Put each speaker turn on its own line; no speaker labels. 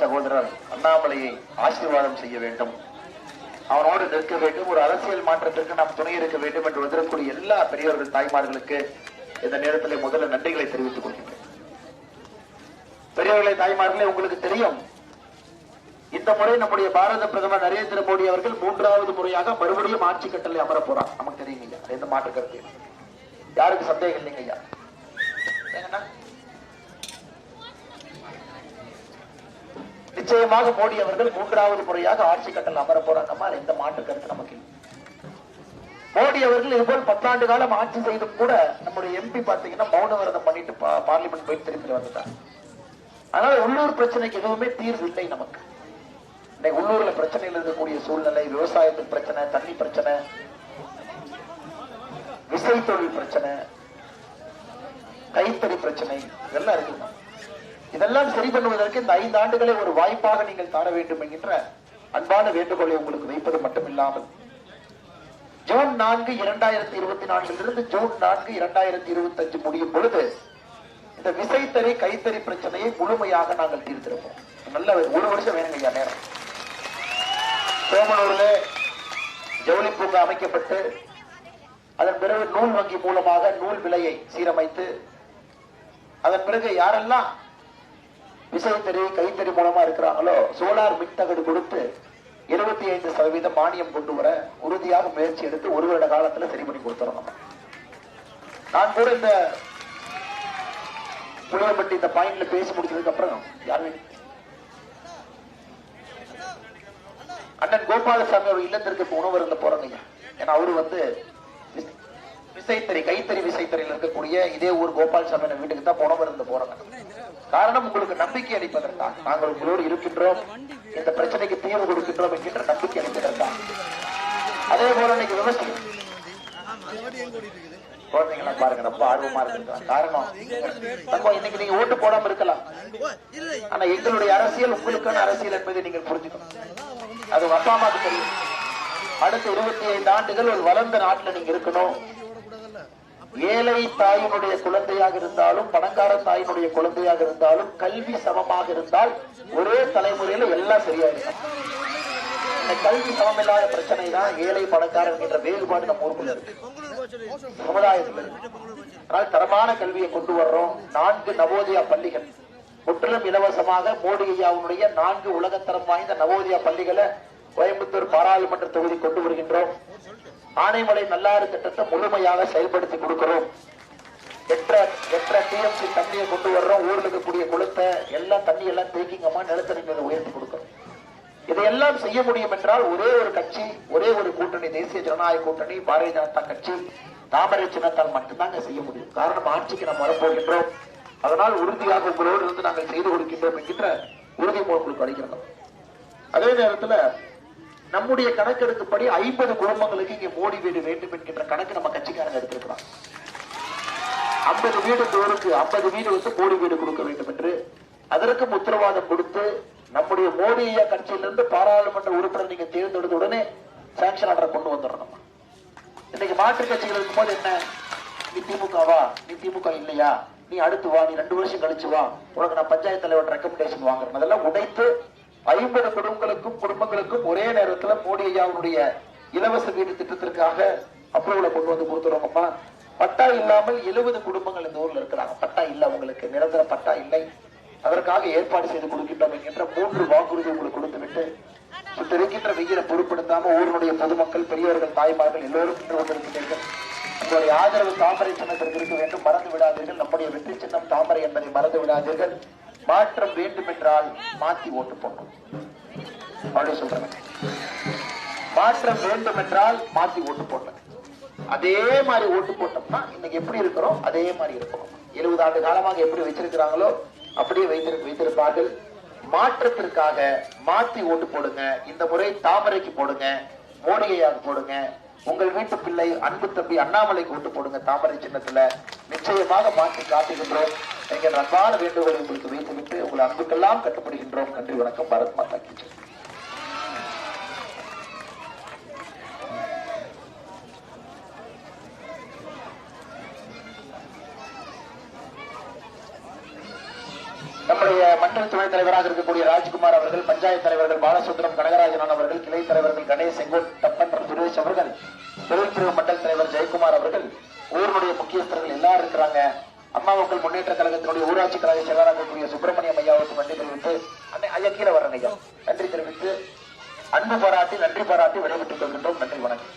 சகோதரர் அண்ணாமலையை ஆசீர்வாதம் செய்ய வேண்டும். அவனோடு நிற்க வேண்டும். ஒரு அரசியல் மாற்றத்திற்கு நாம் துணை இருக்க வேண்டும் என்று வந்திருக்கக்கூடிய எல்லா பெரியவர்கள் தாய்மார்களுக்கு இந்த நேரத்தில் முதல்ல நன்றிகளை தெரிவித்துக் கொள்கின்றேன். பெரியவர்களை தாய்மார்களே உங்களுக்கு தெரியும் இந்த முறை நம்முடைய பாரத பிரதமர் நரேந்திர மோடி அவர்கள் மூன்றாவது முறையாக மறுபடியும் ஆட்சி கட்டளை அமர போறார். நமக்கு தெரியுங்க ஐயா எந்த மாற்று கருத்து? யாருக்கு சந்தேகம் இல்லைங்க ஐயா? நிச்சயமாக மோடி அவர்கள் மூன்றாவது முறையாக ஆட்சி கட்டல் அமர போறாங்கம்மா எந்த மாற்று கருத்து நமக்கு மோடி அவர்கள் இதுபோல் பத்தாண்டு காலம் ஆட்சி செய்தும் கூட நம்முடைய எம்பி பாத்தீங்கன்னா மௌன விரதம் பண்ணிட்டு பா- பார்லிமெண்ட் போய் திரும்பி வந்துட்டாங்க அதனால உள்ளூர் பிரச்சனைக்கு எதுவுமே தீர்வு இல்லை நமக்கு. இன்னைக்கு உள்ளூர்ல பிரச்சனையில் இருக்கக்கூடிய சூழ்நிலை விவசாயத்துக்கு பிரச்சனை தண்ணி பிரச்சனை விசை தொழில் பிரச்சனை கைத்தறி பிரச்சனை இதெல்லாம் இருக்கு. இதெல்லாம் சரி பண்ணுவதற்கு இந்த ஐந்து ஆண்டுகளை ஒரு வாய்ப்பாக நீங்கள் தர வேண்டும் என்கின்ற அன்பான வேண்டுகோளை உங்களுக்கு வைப்பது மட்டுமில்லாமல் ஜூன் நான்கு இரண்டாயிரத்தி இருபத்தி நான்கிலிருந்து ஜூன் நான்கு இரண்டாயிரத்தி இருபத்தி அஞ்சு முடியும் பொழுது இந்த விசைத்தறி கைத்தறி பிரச்சனையை முழுமையாக நாங்கள் தீர்த்திருப்போம். நல்ல ஒரு வருஷம் வேணுங்க ஐயா நேரம். சோமனூர்ல ஜவுளி பூங்கா அமைக்கப்பட்டு அதன் பிறகு நூல் வங்கி மூலமாக நூல் விலையை சீரமைத்து அதன் பிறகு யாரெல்லாம் விசைத்தறி கைத்தறி மூலமா இருக்கிறாங்களோ சோலார் மின்தகடு கொடுத்து இருபத்தி ஐந்து சதவீதம் மானியம் கொண்டு வர உறுதியாக முயற்சி எடுத்து ஒரு வருட காலத்துல சரி பண்ணி கொடுத்துடணும் நான் கூட இந்த புளியம்பட்டி இந்த பாயிண்ட்ல பேசி முடிச்சதுக்கு அப்புறம் யாருமே அண்ணன் கோபாலசாமி அவர் இல்லத்திற்கு இப்ப உணவு இருந்த போறாங்க ஏன்னா அவரு வந்து விசைத்தறி கைத்தறி விசைத்தறியில் இருக்கக்கூடிய இதே ஊர் கோபாலசாமி வீட்டுக்கு தான் உணவு இருந்து போறாங்க. காரணம் உங்களுக்கு நம்பிக்கை அளிப்பதற்காக. நாங்கள் உங்களோடு இருக்கின்றோம். இந்த பிரச்சனைக்கு தீர்வு கொடுக்கின்றோம் என்கின்ற நம்பிக்கை அளிப்பதற்காக. அதே போல இன்னைக்கு விவசாயம். குழந்தைங்களா பாருங்க ரொம்ப ஆர்வமா இருக்காங்க காரணம் இன்னைக்கு நீங்க ஓட்டு போடாம இருக்கலாம். ஆனா எங்களுடைய அரசியல் உங்களுக்கான அரசியல் என்பதை நீங்கள் புரிஞ்சுக்கணும். அது அப்பா அம்மாவுக்கு தெரியும். அடுத்த இருபத்தி ஐந்து ஆண்டுகள் ஒரு வளர்ந்த நாட்டுல நீங்க இருக்கணும். ஏழை தாயினுடைய குழந்தையாக இருந்தாலும் பணக்கார தாயினுடைய குழந்தையாக இருந்தாலும் கல்வி சமமாக இருந்தால் ஒரே தலைமுறையில எல்லாம் சரியா இருக்கும் இந்த கல்வி சமமில்லாத பிரச்சனை தான் ஏழை பணக்காரன் என்ற வேறுபாடு நம்ம ஊருக்குள்ள இருக்கு சமுதாயத்தில் அதனால் தரமான கல்வியை கொண்டு வர்றோம். நான்கு நவோதயா பள்ளிகள். முற்றிலும் இலவசமாக மோடி ஐயாவுடைய நான்கு உலகத்தரம் வாய்ந்த நவோதயா பள்ளிகளை கோயம்புத்தூர் பாராளுமன்ற தொகுதி கொண்டு வருகின்றோம். ஆனைமலை நல்லாறு திட்டத்தை முழுமையாக செயல்படுத்தி கொடுக்கிறோம். எட்ட எட்ட டிஎம்சி தண்ணியை கொண்டு வர்றோம். ஊர்ல இருக்கக்கூடிய குளத்தை எல்லாம் தண்ணி எல்லாம் தேக்கிங்கம்மா நிலத்தடி நீரை உயர்த்தி கொடுக்கிறோம். இதையெல்லாம் செய்ய முடியும் என்றால் ஒரே ஒரு கட்சி ஒரே ஒரு கூட்டணி தேசிய ஜனநாயக கூட்டணி பாரதிய ஜனதா கட்சி தாமரை சின்னத்தால் மட்டும்தாங்க செய்ய முடியும். காரணம் ஆட்சிக்கு நாம் வரப்போகின்றோம். அதனால் உறுதியாக உங்களோடு இருந்து நாங்கள் செய்து கொடுக்கின்றோம் என்கின்ற உறுதிமொழி உங்களுக்கு அளிக்கிறோம். அதே நேரத்துல நம்முடைய கணக்கெடுக்குப்படி ஐம்பது குடும்பங்களுக்கு இங்க மோடி வீடு வேண்டும் என்கின்ற கணக்கு நம்ம கட்சிக்காரங்க எடுத்திருக்கிறோம் ஐம்பது வீடு தோருக்கு ஐம்பது வீடு வந்து மோடி வீடு கொடுக்க வேண்டும் என்று அதற்கும் உத்தரவாதம் கொடுத்து நம்முடைய மோடி ஐயா கட்சியிலிருந்து பாராளுமன்ற உறுப்பினர் நீங்க தேர்ந்தெடுத்த உடனே சாங்ஷன் ஆர்டர் கொண்டு வந்துடணும். இன்னைக்கு மாற்று கட்சிகள் இருக்கும்போது என்ன? நீ திமுகவா? நீ திமுக இல்லையா? நீ அடுத்து வா நீ ரெண்டு வருஷம் கழிச்சு வா. உனக்கு நான் பஞ்சாயத்து தலைவர் ரெக்கமெண்டேஷன் வாங்குறேன். அதெல்லாம் உடைத்து ஐம்பது குடும்பங்களுக்கும் குடும்பங்களுக்கும் ஒரே நேரத்துல மோடி ஐயாவுடைய இலவச வீடு திட்டத்திற்காக அப்ரூவல கொண்டு வந்து கொடுத்துருவோம்மா பட்டா இல்லாமல் எழுபது குடும்பங்கள் இந்த ஊர்ல இருக்கிறாங்க. பட்டா இல்ல உங்களுக்கு நிரந்தர பட்டா இல்லை. அதற்காக ஏற்பாடு செய்து கொடுக்கின்றோம் என்கின்ற மூன்று வாக்குறுதி உங்களுக்கு கொடுத்துவிட்டு சுத்த இருக்கின்ற வெயிலை பொருட்படுத்தாம ஊருடைய பொதுமக்கள் பெரியவர்கள் தாய்மார்கள் எல்லோரும் இன்று கொண்டிருக்கிறீர்கள். உங்களுடைய ஆதரவு தாமரை சின்னத்திற்கு இருக்க வேண்டும். மறந்து விடாதீர்கள். நம்முடைய வெற்றி சின்னம் தாமரை என்பதை மறந்து விடாதீர்கள். மாற்றம் வேண்டும் என்றால் மாத்தி ஓட்டு போடணும் மறுபடியும் சொல்றேன். மாற்றம் வேண்டும் என்றால் மாத்தி ஓட்டு போட்டோம் அதே மாதிரி ஓட்டு போட்டோம்னா இன்னைக்கு எப்படி இருக்கிறோம்? அதே மாதிரி இருக்கிறோம். எழுபது ஆண்டு காலமாக எப்படி வச்சிருக்கிறாங்களோ அப்படியே வைத்திரு வைத்திருப்பார்கள். மாற்றத்திற்காக மாத்தி ஓட்டு போடுங்க. இந்த முறை தாமரைக்கு போடுங்க. மோடிகையாக போடுங்க. உங்கள் வீட்டு பிள்ளை அன்பு தம்பி அண்ணாமலைக்கு ஓட்டு போடுங்க. தாமரை சின்னத்துல நிச்சயமாக மாற்றி காட்டுகின்றோம். எங்கள் அன்பான வேண்டுகோளை உங்களுக்கு வைத்துவிட்டு உங்கள் அன்புக்கெல்லாம் கட்டுப்படுகின்றோம். நன்றி வணக்கம். பாரத் மாதா கி நம்முடைய மண்டல துணைத் தலைவராக இருக்கக்கூடிய ராஜ்குமார் அவர்கள் பஞ்சாயத்து தலைவர்கள் பாலசுந்தரம் கனகராஜன் அவர்கள் கிளை தலைவர்கள் கணேஷ் செங்கோட்டப்பன் சுரேஷ் அவர்கள் தொழில் பிரிவு மண்டல தலைவர் ஜெயக்குமார் அவர்கள் ஊருடைய முக்கியஸ்தர்கள் எல்லாரும் இருக்கிறாங்க. அம்மா மக்கள் முன்னேற்ற கழகத்தினுடைய ஊராட்சி கழக செயலாளராக இருக்கக்கூடிய சுப்பிரமணியம் ஐயாவுக்கு நன்றி தெரிவித்து அன்னை ஐயா கீழே வரேன் ஐயா. நன்றி தெரிவித்து அன்பு பாராட்டி நன்றி பாராட்டி விடைபெற்றுக் கொள்கின்றோம். நன்றி வணக்கம்.